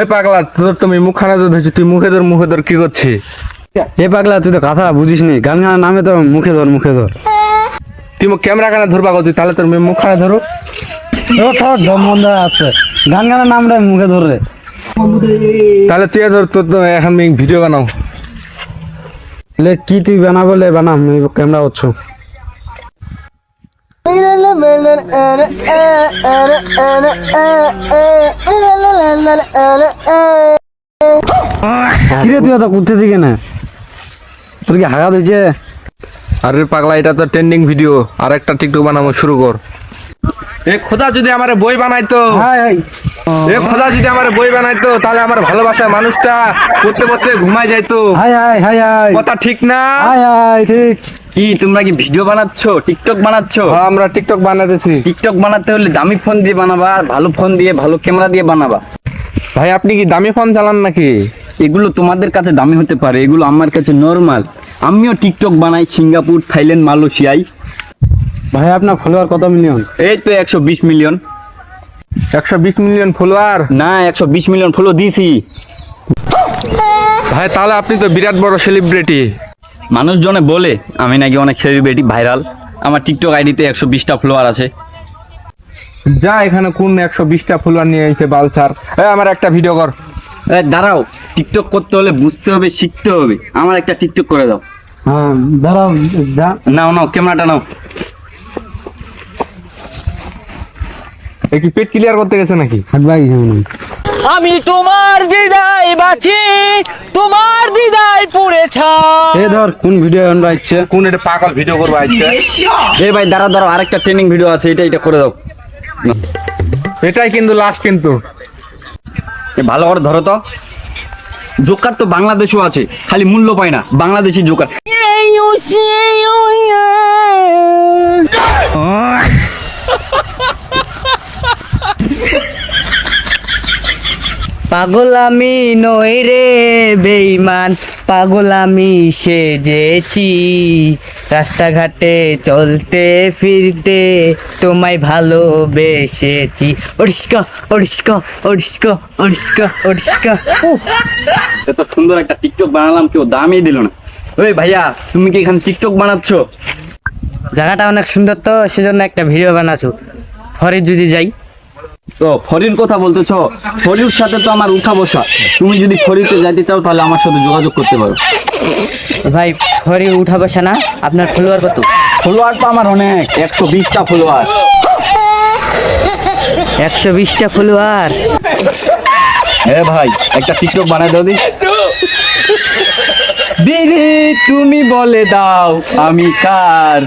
এ পাগলা তোর তুমি মুখখানা তো ধরছি তুই মুখে ধর মুখে ধর কি করছিস? এ পাগলা তুই তো কথা বুঝিস নি। গান গানের নামে তো মুখে ধর মুখে ধর। তুই মুখ ক্যামেরা কানা ধরবা তুই? তাহলে তোর মেয়ে মুখখানা ধরো। ও তোর দম বন্ধ আছে গান গানের নামটা মুখে ধর তাহলে তুই ধর তোর তো এখন ভিডিও বানাও। লে কি তুই বানাবো? লে বানাম আমি ক্যামেরা হচ্ছ কিরে তুই এত করতে দিকে না তোর কি হাগা দিয়েছে আরে পাগলা এটা তো ট্রেন্ডিং ভিডিও আর একটা টিকটক বানাবো শুরু কর। এ খোদা যদি আমার বই বানাইতো। High high. এ খোদা যদি আমার বই বানাইতো তাহলে আমার ভালোবাসার মানুষটা পড়তে পড়তে ঘুমায় যাইতো। হাই হাই হাই হাই। কথা ঠিক না? হাই হাই ঠিক। কি তোমরা কি ভিডিও বানাচ্ছ? টিকটক বানাচ্ছ? হ্যাঁ, আমরা টিকটক বানাতেছি। টিকটক বানাতে হলে দামি ফোন দিয়ে বানাবা আর ভালো ফোন দিয়ে ভালো ক্যামেরা দিয়ে বানাবা। ভাই আপনি কি দামি ফোন চালান নাকি? এগুলো তোমাদের কাছে দামি হতে পারে এগুলো আমার কাছে নর্মাল আমিও টিকটক বানাই সিঙ্গাপুর থাইল্যান্ড মালয়েশিয়ায়। ভাই আপনার ফলোয়ার কত মিলিয়ন এই তো একশো বিশ মিলিয়ন একশো বিশ মিলিয়ন ফলোয়ার না একশো বিশ মিলিয়ন ফলো দিয়েছি ভাই তাহলে আপনি তো বিরাট বড় সেলিব্রিটি মানুষজনে বলে আমি নাকি অনেক সেলিব্রিটি ভাইরাল আমার টিকটক আইডিতে একশো বিশটা ফলোয়ার আছে। যা এখানে কোন একশো বিশটা ফলোয়ার নিয়ে এসে বালসার এ আমার একটা ভিডিও কর। এ, দাঁড়াও টিকটক করতে হলে বুঝতে হবে শিখতে হবে। আমার একটা টিকটক করে দাও। হ্যাঁ দাঁড়াও নাও নাও ক্যামেরাটা নাও। কি পেট ক্লিয়ার করতে গেছে নাকি? ভাই আমি তোমার দিদাই বাঁচি তোমার দিদাই পুড়ে ছাই এ ধর কোন ভিডিও আমরা ইচ্ছে কোন এটা পাগল ভিডিও করব আজকে? এই ভাই দাঁড়া দাঁড়াও আরেকটা ট্রেনিং ভিডিও আছে এটা এটা করে দাও। এটাই কিন্তু লাস্ট কিন্তু। এ ভালো করে ধরো তো। জোকার তো বাংলাদেশও আছে খালি মূল্য পায় না বাংলাদেশি জোকার। পাগল আমি নই রে বেইমান পাগল আমি সেজেছি। রাস্তাঘাটে চলতে ফিরতে তোমায় ভালোবেসেছি। ওড়িষ্কা ওড়িষ্কা ওড়িষ্কা ওড়িষ্কা ওড়িষ্কা এত সুন্দর একটা টিকটক বানালাম কেউ দামই দিল না। ওই ভাইয়া তুমি কি এখানে টিকটক বানাচ্ছ? জায়গাটা অনেক সুন্দর তো সেজন্য একটা ভিডিও বানাছো ফরে যদি যাই তো ফরির কথা বলতেছ ফরির সাথে তো আমার উঠা বসা। তুমি যদি ফরিতে যাইতে চাও তাহলে আমার সাথে যোগাযোগ করতে পারো। ভাই ফরি উঠা বসা না আপনার ফলোয়ার কত? ফলোয়ার তো আমার অনেক একশো বিশটা ফলোয়ার। একশো বিশটা ফলোয়ার? হ্যাঁ ভাই একটা টিকটক বানাই দাও দি। দিদি তুমি বলে দাও আমি কার?